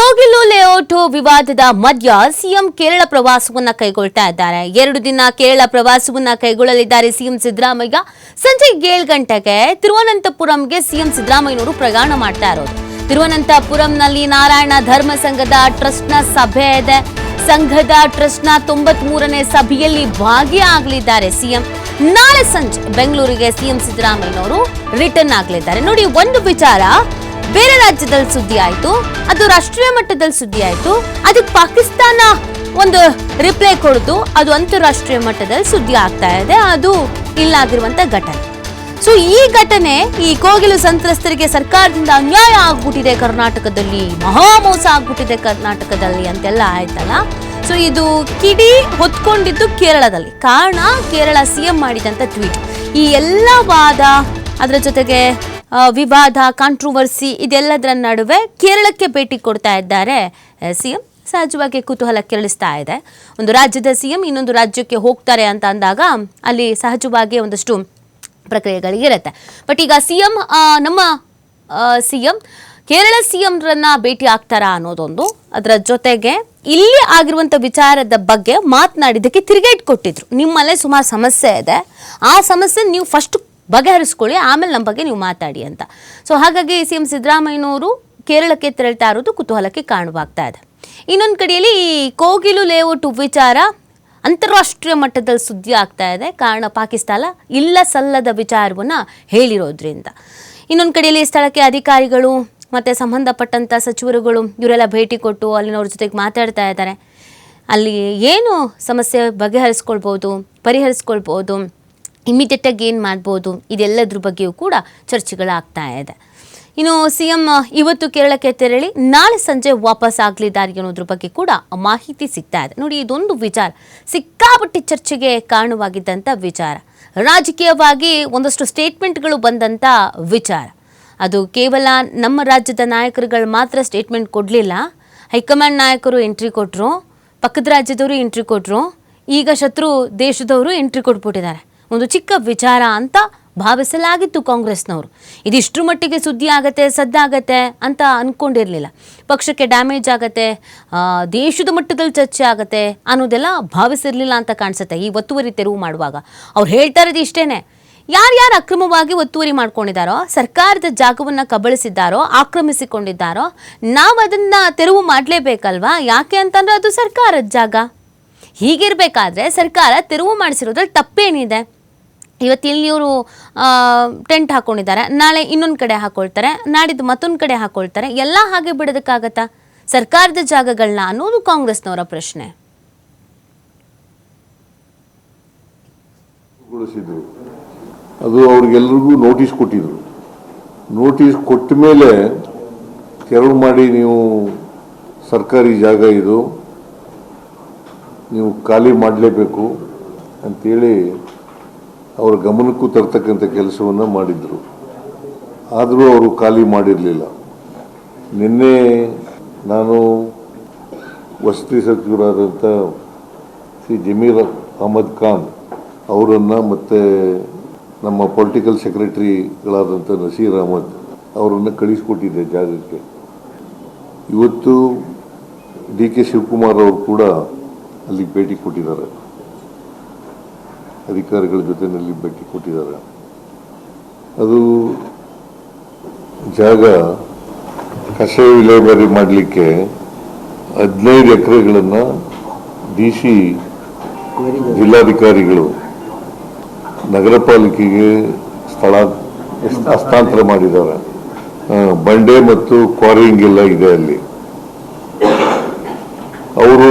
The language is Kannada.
ಕೋಗಿಲು ಲೇಔಟ್ ವಿವಾದದ ಮಧ್ಯ ಸಿಎಂ ಕೇರಳ ಪ್ರವಾಸವನ್ನ ಕೈಗೊಳ್ತಾ ಇದ್ದಾರೆ. ಎರಡು ದಿನ ಕೇರಳ ಪ್ರವಾಸವನ್ನ ಕೈಗೊಳ್ಳಲಿದ್ದಾರೆ ಸಿಎಂ ಸಿದ್ದರಾಮಯ್ಯ. ಸಂಜೆ ಏಳು ಗಂಟೆಗೆ ತಿರುವನಂತಪುರಂಗೆ ಸಿಎಂ ಸಿದ್ದರಾಮಯ್ಯನವರು ಪ್ರಯಾಣ ಮಾಡ್ತಾ ಇರೋದು. ತಿರುವನಂತಪುರಂನಲ್ಲಿ ನಾರಾಯಣ ಧರ್ಮ ಸಂಘದ ಟ್ರಸ್ಟ್ನ ಸಭೆ ಇದೆ. ಸಂಘದ ಟ್ರಸ್ಟ್ನ ತೊಂಬತ್ ಮೂರನೇ ಸಭೆಯಲ್ಲಿ ಭಾಗಿಯಾಗಲಿದ್ದಾರೆ ಸಿಎಂ. ನಾಳೆ ಸಂಜೆ ಬೆಂಗಳೂರಿಗೆ ಸಿಎಂ ಸಿದ್ದರಾಮಯ್ಯನವರು ರಿಟರ್ನ್ ಆಗಲಿದ್ದಾರೆ. ನೋಡಿ, ಒಂದು ವಿಚಾರ. ಬೇರೆ ರಾಜ್ಯದಲ್ಲಿ ಸುದ್ದಿ ಆಯ್ತು, ಅದು ರಾಷ್ಟ್ರೀಯ ಮಟ್ಟದಲ್ಲಿ ಸುದ್ದಿ ಆಯ್ತು, ಅದಕ್ಕೆ ಪಾಕಿಸ್ತಾನ ಒಂದು ರಿಪ್ಲೈ ಕೊಡ್ತು ಅದು ಅಂತಾರಾಷ್ಟ್ರೀಯ ಮಟ್ಟದಲ್ಲಿ ಸುದ್ದಿ ಆಗ್ತಾ ಇದೆ, ಅದು ಇಲ್ಲಾಗಿರುವಂತ ಘಟನೆ. ಸೊ ಈ ಘಟನೆ ಈ ಕೋಗಿಲು ಸಂತ್ರಸ್ತರಿಗೆ ಸರ್ಕಾರದಿಂದ ಅನ್ಯಾಯ ಆಗ್ಬಿಟ್ಟಿದೆ ಕರ್ನಾಟಕದಲ್ಲಿ ಮಹಾಮೋಸ ಆಗ್ಬಿಟ್ಟಿದೆ ಕರ್ನಾಟಕದಲ್ಲಿ ಅಂತೆಲ್ಲ ಆಯ್ತಲ್ಲ? ಸೊ ಇದು ಕಿಡಿ ಹೊತ್ಕೊಂಡಿದ್ದು ಕೇರಳದಲ್ಲಿ. ಕಾರಣ ಕೇರಳ ಸಿಎಂ ಮಾಡಿದಂತ ಟ್ವೀಟ್ ಈ ಎಲ್ಲ ವಾದ ಅದರ ಜೊತೆಗೆ ವಿವಾದ ಕಾಂಟ್ರವರ್ಸಿ ಇದೆಲ್ಲದರ ನಡುವೆ ಕೇರಳಕ್ಕೆ ಭೇಟಿ ಕೊಡ್ತಾ ಇದ್ದಾರೆ. ಸಿಎಂ ಸಹಜವಾಗಿ ಕುತೂಹಲ ಕೆರಳಿಸ್ತಾ ಇದೆ. ಒಂದು ರಾಜ್ಯದ ಸಿಎಂ ಇನ್ನೊಂದು ರಾಜ್ಯಕ್ಕೆ ಹೋಗ್ತಾರೆ ಅಂತ ಅಂದಾಗ ಅಲ್ಲಿ ಸಹಜವಾಗಿ ಒಂದಷ್ಟು ಪ್ರಕ್ರಿಯೆಗಳಿಗಿರುತ್ತೆ ಬಟ್ ಈಗ ಸಿ ಎಂ ನಮ್ಮ ಸಿ ಎಂ ಕೇರಳ ಸಿ ರನ್ನ ಭೇಟಿ ಆಗ್ತಾರಾ ಅನ್ನೋದೊಂದು ಅದರ ಜೊತೆಗೆ ಇಲ್ಲಿ ಆಗಿರುವಂಥ ವಿಚಾರದ ಬಗ್ಗೆ ಮಾತನಾಡಿದ್ದಕ್ಕೆ ತಿರುಗೇಟ್ ಕೊಟ್ಟಿದ್ರು. ನಿಮ್ಮಲ್ಲೇ ಸುಮಾರು ಸಮಸ್ಯೆ ಇದೆ. ಆ ಸಮಸ್ಯೆ ನೀವು ಫಸ್ಟ್ ಬಗೆಹರಿಸ್ಕೊಳ್ಳಿ, ಆಮೇಲೆ ನಮ್ಮ ಬಗ್ಗೆ ನೀವು ಮಾತಾಡಿ ಅಂತ. ಸೊ ಹಾಗಾಗಿ ಸಿ ಎಂ ಸಿದ್ದರಾಮಯ್ಯನವರು ಕೇರಳಕ್ಕೆ ತೆರಳ್ತಾ ಇರೋದು ಕುತೂಹಲಕ್ಕೆ ಕಾರಣವಾಗ್ತಾ ಇದೆ. ಇನ್ನೊಂದು ಕಡೆಯಲ್ಲಿ ಈ ಕೋಗಿಲು ಲೇಔಟ್ ವಿಚಾರ ಅಂತಾರಾಷ್ಟ್ರೀಯ ಮಟ್ಟದಲ್ಲಿ ಸುದ್ದಿ ಆಗ್ತಾ ಇದೆ. ಕಾರಣ ಪಾಕಿಸ್ತಾನ ಇಲ್ಲ ಸಲ್ಲದ ವಿಚಾರವನ್ನು ಹೇಳಿರೋದ್ರಿಂದ. ಇನ್ನೊಂದು ಕಡೆಯಲ್ಲಿ ಸ್ಥಳಕ್ಕೆ ಅಧಿಕಾರಿಗಳು ಮತ್ತು ಸಂಬಂಧಪಟ್ಟಂಥ ಸಚಿವರುಗಳು ಇವರೆಲ್ಲ ಭೇಟಿ ಕೊಟ್ಟು ಅಲ್ಲಿನವ್ರ ಜೊತೆಗೆ ಮಾತಾಡ್ತಾ ಇದ್ದಾರೆ. ಅಲ್ಲಿ ಏನು ಸಮಸ್ಯೆ ಬಗೆಹರಿಸ್ಕೊಳ್ಬೋದು, ಪರಿಹರಿಸ್ಕೊಳ್ಬೋದು ಇಮಿಡಿಯೇಟಾಗಿ ಏನು ಮಾಡ್ಬೋದು? ಇದೆಲ್ಲದ್ರ ಬಗ್ಗೆಯೂ ಕೂಡ ಚರ್ಚೆಗಳಾಗ್ತಾ ಇದೆ. ಇನ್ನು ಸಿ ಎಂ ಇವತ್ತು ಕೇರಳಕ್ಕೆ ತೆರಳಿ ನಾಳೆ ಸಂಜೆ ವಾಪಸ್ ಆಗಲಿದ್ದಾರೆ ಅನ್ನೋದ್ರ ಬಗ್ಗೆ ಕೂಡ ಮಾಹಿತಿ ಸಿಗ್ತಾ ಇದೆ. ನೋಡಿ, ಇದೊಂದು ವಿಚಾರ. ಸಿಕ್ಕಾಪಟ್ಟಿ ಚರ್ಚೆಗೆ ಕಾರಣವಾಗಿದ್ದಂಥ ವಿಚಾರ. ರಾಜಕೀಯವಾಗಿ ಒಂದಷ್ಟು ಸ್ಟೇಟ್ಮೆಂಟ್ಗಳು ಬಂದಂಥ ವಿಚಾರ. ಅದು ಕೇವಲ ನಮ್ಮ ರಾಜ್ಯದ ನಾಯಕರುಗಳು ಮಾತ್ರ ಸ್ಟೇಟ್ಮೆಂಟ್ ಕೊಡಲಿಲ್ಲ. ಹೈಕಮಾಂಡ್ ನಾಯಕರು ಎಂಟ್ರಿ ಕೊಟ್ಟರು ಪಕ್ಕದ ರಾಜ್ಯದವರು ಎಂಟ್ರಿ ಕೊಟ್ಟರು ಈಗ ಶತ್ರು ದೇಶದವರು ಎಂಟ್ರಿ ಕೊಟ್ಬಿಟ್ಟಿದ್ದಾರೆ. ಒಂದು ಚಿಕ್ಕ ವಿಚಾರ ಅಂತ ಭಾವಿಸಲಾಗಿತ್ತು ಕಾಂಗ್ರೆಸ್ನವರು. ಇದಿಷ್ಟರ ಮಟ್ಟಿಗೆ ಸುದ್ದಿ ಆಗತ್ತೆ ಸದ್ದಾಗತ್ತೆ ಅಂತ ಅಂದ್ಕೊಂಡಿರಲಿಲ್ಲ ಪಕ್ಷಕ್ಕೆ ಡ್ಯಾಮೇಜ್ ಆಗತ್ತೆ ದೇಶದ ಮಟ್ಟದಲ್ಲಿ ಚರ್ಚೆ ಆಗತ್ತೆ ಅನ್ನೋದೆಲ್ಲ ಭಾವಿಸಿರಲಿಲ್ಲ ಅಂತ ಕಾಣಿಸುತ್ತೆ ಈ ಒತ್ತುವರಿ ತೆರವು ಮಾಡುವಾಗ. ಅವ್ರು ಹೇಳ್ತಾ ಇರೋದು ಇಷ್ಟೇ ಯಾರ್ಯಾರು ಅಕ್ರಮವಾಗಿ ಒತ್ತುವರಿ ಮಾಡ್ಕೊಂಡಿದ್ದಾರೋ, ಸರ್ಕಾರದ ಜಾಗವನ್ನು ಕಬಳಿಸಿದ್ದಾರೋ, ಆಕ್ರಮಿಸಿಕೊಂಡಿದ್ದಾರೋ, ನಾವು ಅದನ್ನು ತೆರವು ಮಾಡಲೇಬೇಕಲ್ವಾ? ಯಾಕೆ ಅಂತಂದರೆ ಅದು ಸರ್ಕಾರದ ಜಾಗ. ಹೀಗಿರಬೇಕಾದ್ರೆ ಸರ್ಕಾರ ತೆರವು ಮಾಡಿಸಿರೋದ್ರಲ್ಲಿ ತಪ್ಪೇನಿದೆ. ಇವತ್ತು ಇಲ್ಲಿ ಇವರು ಟೆಂಟ್ ಹಾಕೊಂಡಿದ್ದಾರೆ. ನಾಳೆ ಇನ್ನೊಂದು ಕಡೆ ಹಾಕೊಳ್ತಾರೆ. ನಾಡಿದ್ದು ಮತ್ತೊಂದು ಕಡೆ ಹಾಕೊಳ್ತಾರೆ. ಎಲ್ಲ ಹಾಗೆ ಬಿಡೋದಕ್ಕಾಗತ್ತಾ? ಸರ್ಕಾರದ ಜಾಗಗಳನ್ನ ಅನ್ನೋದು ಕಾಂಗ್ರೆಸ್ನವರ ಪ್ರಶ್ನೆ. ಅದು ಅವ್ರಿಗೆಲ್ರಿಗೂ ನೋಟಿಸ್ ಕೊಟ್ಟಿದ್ರು. ನೋಟಿಸ್ ಕೊಟ್ಟ ಮೇಲೆ ತೆರವು ಮಾಡಿ ನೀವು ಸರ್ಕಾರಿ ಜಾಗ ಇದು, ನೀವು ಖಾಲಿ ಮಾಡಲೇಬೇಕು ಅಂತೇಳಿ ಅವರ ಗಮನಕ್ಕೂ ತರ್ತಕ್ಕಂಥ ಕೆಲಸವನ್ನು ಮಾಡಿದರು. ಆದರೂ ಅವರು ಖಾಲಿ ಮಾಡಿರಲಿಲ್ಲ. ನಿನ್ನೆ ನಾನು ವಸತಿ ಸಚಿವರಾದಂಥ ಶ್ರೀ ಜಮೀರ್ ಅಹಮದ್ ಖಾನ್ ಅವರನ್ನು ಮತ್ತು ನಮ್ಮ ಪೊಲಿಟಿಕಲ್ ಸೆಕ್ರೆಟರಿಗಳಾದಂಥ ನಸೀರ್ ಅಹಮದ್ ಅವರನ್ನು ಕಳಿಸಿಕೊಟ್ಟಿದ್ದೆ ಜಾಗಕ್ಕೆ. ಇವತ್ತು ಡಿ ಕೆ ಶಿವಕುಮಾರ್ ಅವರು ಕೂಡ ಅಲ್ಲಿಗೆ ಭೇಟಿ ಕೊಟ್ಟಿದ್ದಾರೆ. ಅಧಿಕಾರಿಗಳ ಜೊತೆಯಲ್ಲಿ ಭೇಟಿ ಕೊಟ್ಟಿದ್ದಾರೆ. ಅದು ಜಾಗ ಕಸ ವಿಲೇವಾರಿ ಮಾಡಲಿಕ್ಕೆ ಹದಿನೈದು ಎಕರೆಗಳನ್ನು ಡಿ ಸಿ ಜಿಲ್ಲಾಧಿಕಾರಿಗಳು ನಗರ ಪಾಲಿಕೆಗೆ ಸ್ಥಳ ಹಸ್ತಾಂತರ ಮಾಡಿದ್ದಾರೆ. ಬಂಡೆ ಮತ್ತು ಕ್ವಾರಿಂಗ್ ಎಲ್ಲ ಇದೆ ಅಲ್ಲಿ. ಅವರು